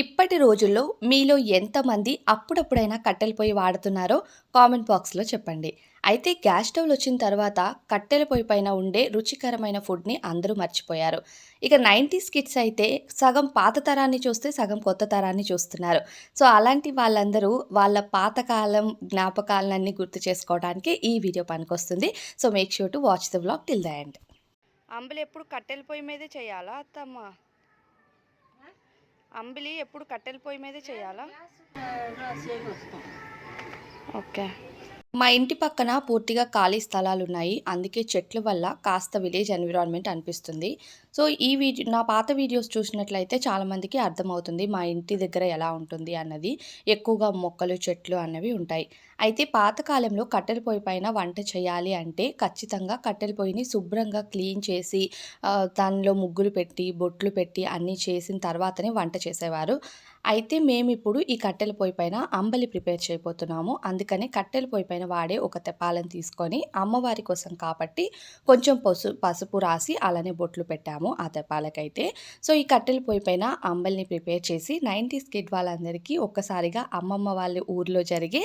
ఇప్పటి రోజుల్లో మీలో ఎంతమంది అప్పుడప్పుడైనా కట్టెల పొయ్యి వాడుతున్నారో కామెంట్ బాక్స్లో చెప్పండి. అయితే గ్యాస్ స్టవ్లు వచ్చిన తర్వాత కట్టెల పొయ్యి పైన ఉండే రుచికరమైన ఫుడ్ని అందరూ మర్చిపోయారు. ఇక నైంటీస్ కిడ్స్ అయితే సగం పాత తరాన్ని చూస్తే సగం కొత్త తరాన్ని చూస్తున్నారు. సో అలాంటి వాళ్ళందరూ వాళ్ళ పాతకాలం జ్ఞాపకాలన్నీ గుర్తు చేసుకోవడానికి ఈ వీడియో పనికొస్తుంది. So make sure to watch the blog till the end అంబలి ఎప్పుడు కట్టెల పొయ్యి మీదే చేయాలా అత్తమ్మ? అంబలి ఎప్పుడు కట్టెల పొయ్యి మీదే చేయాలా? ఓకే. మా ఇంటి పక్కన పూర్తిగా ఖాళీ స్థలాలు ఉన్నాయి అందుకే చెట్ల వల్ల కాస్త విలేజ్ ఎన్విరాన్మెంట్ అనిపిస్తుంది. సో ఈ వీడియో నా పాత వీడియోస్ చూసినట్లయితే చాలామందికి అర్థమవుతుంది మా ఇంటి దగ్గర ఎలా ఉంటుంది అన్నది. ఎక్కువగా మొక్కలు చెట్లు అన్నవి ఉంటాయి. అయితే పాతకాలంలో కట్టెల పొయ్యి పైన వంట చేయాలి అంటే ఖచ్చితంగా కట్టెల పొయ్యిని శుభ్రంగా క్లీన్ చేసి దానిలో ముగ్గులు పెట్టి బొట్లు పెట్టి అన్నీ చేసిన తర్వాతనే వంట చేసేవారు. అయితే మేము ఇప్పుడు ఈ కట్టెల పొయ్యి పైన అంబలి ప్రిపేర్ చేయబోతున్నాము. అందుకని కట్టెల పొయ్యి పైన వాడే ఒక తెపాలను తీసుకొని అమ్మవారి కోసం కాబట్టి కొంచెం పసు పసుపు రాసి అలానే బొట్లు పెట్టాము ఆ తెపాలకైతే సో ఈ కట్టెల పొయ్యి పైన అంబలిని ప్రిపేర్ చేసి నైంటీస్ కిడ్ వాళ్ళందరికీ ఒక్కసారిగా అమ్మమ్మ వాళ్ళ ఊర్లో జరిగే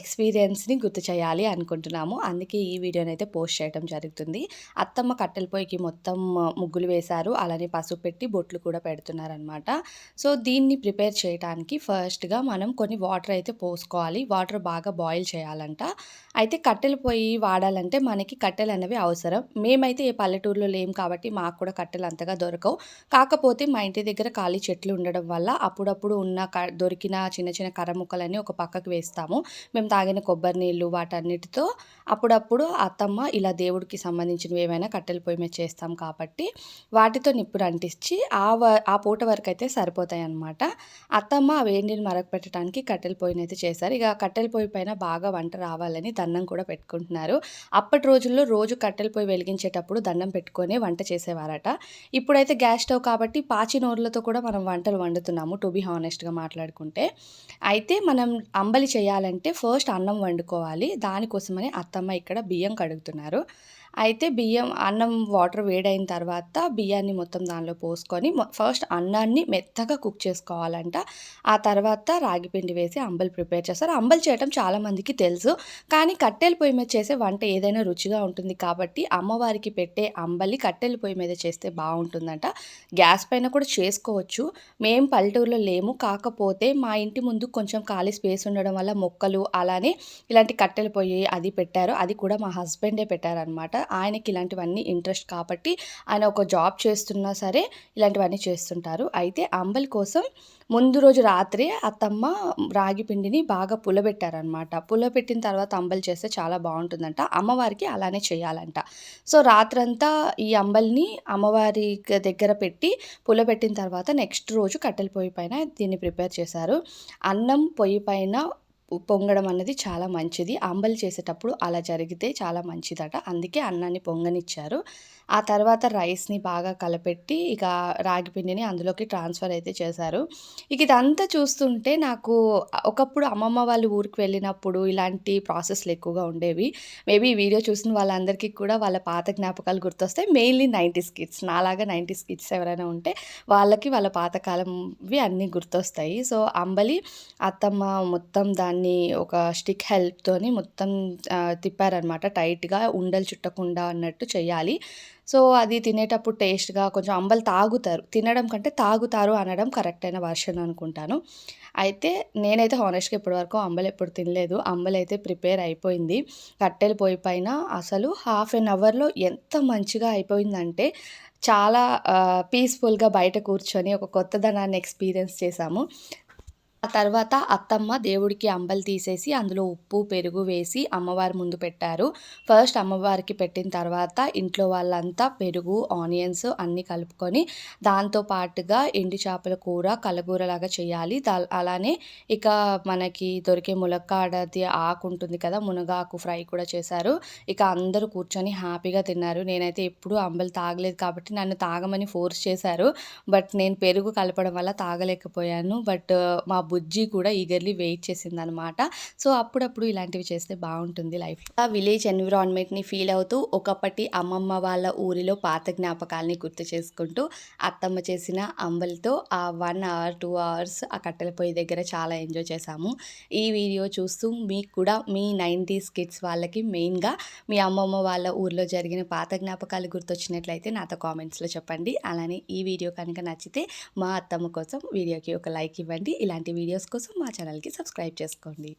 ఎక్స్పీరియన్స్ని గుర్తు చేయాలి అనుకుంటున్నాము. అందుకే ఈ వీడియోని అయితే పోస్ట్ చేయడం జరుగుతుంది. అత్తమ్మ కట్టెల పొయ్యికి మొత్తం ముగ్గులు వేశారు. అలానే పసుపు పెట్టి బొట్లు కూడా పెడుతున్నారనమాట సో దీన్ని ప్రిపేర్ చేయడానికి ఫస్ట్గా మనం కొన్ని వాటర్ అయితే పోసుకోవాలి. వాటర్ బాగా బాయిల్ చేయాలి. చేయాలంట అయితే కట్టెల పొయ్యి వాడాలంటే మనకి కట్టెలు అనేవి అవసరం. మేమైతే ఏ పల్లెటూరులో లేం కాబట్టి మాకు కూడా కట్టెలు అంతగా దొరకవు. కాకపోతే మా ఇంటి దగ్గర ఖాళీ చెట్లు ఉండడం వల్ల అప్పుడప్పుడు ఉన్న క దొరికిన చిన్న చిన్న కర్ర ముక్కలన్నీ ఒక పక్కకు వేస్తాము. మేము తాగిన కొబ్బరి నీళ్ళు వాటన్నిటితో అప్పుడప్పుడు అత్తమ్మ ఇలా దేవుడికి సంబంధించినవి ఏమైనా కట్టెల పొయ్యి మీద చేస్తాం కాబట్టి వాటితో నిప్పులు అంటించి ఆ వ ఆ పూట వరకు అయితే సరిపోతాయి అన్నమాట అత్తమ్మ ఆ వేడిని మరక పెట్టడానికి కట్టెల పొయ్యిని అయితే చేశారు ఇక కట్టెల పొయ్యి పైన బాగా వంట రావాలని దండం కూడా పెట్టుకుంటున్నారు. అప్పటి రోజుల్లో రోజు కట్టెల పొయ్యి వెలిగించేటప్పుడు దండం పెట్టుకొని వంట చేసేవారట. ఇప్పుడైతే గ్యాస్ స్టవ్ కాబట్టి పాచి నోర్లతో కూడా మనం వంటలు వండుతున్నాము టు బి హానెస్ట్గా మాట్లాడుకుంటే. అయితే మనం అంబలి చేయాలంటే ఫస్ట్ అన్నం వండుకోవాలి. దానికోసమని అత్తమ్మ ఇక్కడ బియ్యం కడుగుతున్నారు. అయితే బియ్యం అన్నం వాటర్ వేడైన తర్వాత బియ్యాన్ని మొత్తం దానిలో పోసుకొని ఫస్ట్ అన్నాన్ని మెత్తగా కుక్ చేసుకోవాలంట. ఆ తర్వాత రాగి పిండి వేసి అంబలి ప్రిపేర్ చేస్తారు. అంబలి చేయడం చాలామందికి తెలుసు. కానీ కట్టెల పొయ్యి మీద చేసే వంట ఏదైనా రుచిగా ఉంటుంది కాబట్టి అమ్మవారికి పెట్టే అంబలి కట్టెల పొయ్యి మీద చేస్తే బాగుంటుందంట. గ్యాస్ పైన కూడా చేసుకోవచ్చు. మేము పల్లెటూరులో లేము. కాకపోతే మా ఇంటి ముందు కొంచెం ఖాళీ స్పేస్ ఉండడం వల్ల మొక్కలు అలానే ఇలాంటి కట్టెల పొయ్యి అది పెట్టారు. అది కూడా మా హస్బెండే పెట్టారనమాట ఆయనకి ఇలాంటివన్నీ ఇంట్రెస్ట్ కాబట్టి ఆయన ఒక జాబ్ చేస్తున్నా సరే ఇలాంటివన్నీ చేస్తుంటారు. అయితే అంబలి కోసం ముందు రోజు రాత్రి అత్తమ్మ రాగి పిండిని బాగా పులబెట్టారనమాట పులబెట్టిన తర్వాత అంబలి చేస్తే చాలా బాగుంటుందంట. అమ్మవారికి అలానే చేయాలంట. సో రాత్రంతా ఈ అంబలిని అమ్మవారి దగ్గర పెట్టి పులబెట్టిన తర్వాత నెక్స్ట్ రోజు కట్టెల పొయ్యి పైన దీన్ని ప్రిపేర్ చేశారు. అన్నం పొయ్యి పైన పొంగడం అన్నది చాలా మంచిది. అంబలి చేసేటప్పుడు అలా జరిగితే చాలా మంచిదట. అందుకే అన్నాన్ని పొంగనిచ్చారు. ఆ తర్వాత రైస్ని బాగా కలపెట్టి ఇక రాగి పిండిని అందులోకి ట్రాన్స్ఫర్ అయితే చేశారు. ఇక ఇదంతా చూస్తుంటే నాకు ఒకప్పుడు అమ్మమ్మ వాళ్ళు ఊరికి వెళ్ళినప్పుడు ఇలాంటి ప్రాసెస్లు ఎక్కువగా ఉండేవి. మేబీ ఈ వీడియో చూసిన వాళ్ళందరికీ కూడా వాళ్ళ పాత జ్ఞాపకాలు గుర్తొస్తాయి. Mainly nineties kids. నాలాగా నైంటీస్ కిడ్స్ ఎవరైనా ఉంటే వాళ్ళకి వాళ్ళ పాతకాలంవి అన్నీ గుర్తొస్తాయి. సో అంబలి అత్తమ్మ మొత్తం దాని దాన్ని ఒక స్టిక్ హెల్ప్తోని మొత్తం తిప్పారనమాట టైట్గా ఉండలు చుట్టకుండా అన్నట్టు చేయాలి సో అది తినేటప్పుడు టేస్ట్గా కొంచెం అంబలు తాగుతారు. తినడం కంటే తాగుతారు అనడం కరెక్ట్ అయిన వర్షన్ అనుకుంటాను. అయితే నేనైతే హానెస్ట్గా ఇప్పటివరకు అంబలు ఎప్పుడు తినలేదు. అంబలు అయితే ప్రిపేర్ అయిపోయింది. కట్టెలు పొయ్యి పైన అసలు హాఫ్ అన్ అవర్లో ఎంత మంచిగా అయిపోయిందంటే చాలా పీస్ఫుల్గా బయట కూర్చొని ఒక కొత్తదనాన్ని ఎక్స్పీరియన్స్ చేశాము ఆ తర్వాత అత్తమ్మ దేవుడికి అంబలి తీసేసి అందులో ఉప్పు పెరుగు వేసి అమ్మవారి ముందు పెట్టారు. ఫస్ట్ అమ్మవారికి పెట్టిన తర్వాత ఇంట్లో వాళ్ళంతా పెరుగు ఆనియన్స్ అన్నీ కలుపుకొని దాంతో పాటుగా ఎండు చేపల కూర కలగూరలాగా చేయాలి. దా- అలానే ఇక మనకి దొరికే ములక్కాడది ఆకు ఉంటుంది కదా మునగాకు ఫ్రై కూడా చేశారు. ఇక అందరూ కూర్చొని హ్యాపీగా తిన్నారు. నేనైతే ఎప్పుడూ అంబలి తాగలేదు కాబట్టి నన్ను తాగమని ఫోర్స్ చేశారు. బట్ నేను పెరుగు కలపడం వల్ల తాగలేకపోయాను. బట్ మా బుజ్జి కూడా ఈగర్లీ వెయిట్ చేసిందనమాట సో అప్పుడప్పుడు ఇలాంటివి చేస్తే బాగుంటుంది లైఫ్ ఆ విలేజ్ ఎన్విరాన్మెంట్ని ఫీల్ అవుతూ ఒకప్పటి అమ్మమ్మ వాళ్ళ ఊరిలో పాత జ్ఞాపకాలని గుర్తు చేసుకుంటూ అత్తమ్మ చేసిన అంబలితో ఆ వన్ అవర్ టూ అవర్స్ ఆ కట్టెల పొయ్యి దగ్గర చాలా ఎంజాయ్ చేశాము. ఈ వీడియో చూస్తూ మీకు కూడా మీ నైంటీస్ కిడ్స్ వాళ్ళకి మెయిన్గా మీ అమ్మమ్మ వాళ్ళ ఊర్లో జరిగిన పాత జ్ఞాపకాలు గుర్తొచ్చినట్లయితే నాతో కామెంట్స్లో చెప్పండి. అలానే ఈ వీడియో కనుక నచ్చితే మా అత్తమ్మ కోసం వీడియోకి ఒక లైక్ ఇవ్వండి. ఇలాంటి వీడియోస్ కోసం మా ఛానల్కి సబ్స్క్రైబ్ చేసుకోండి.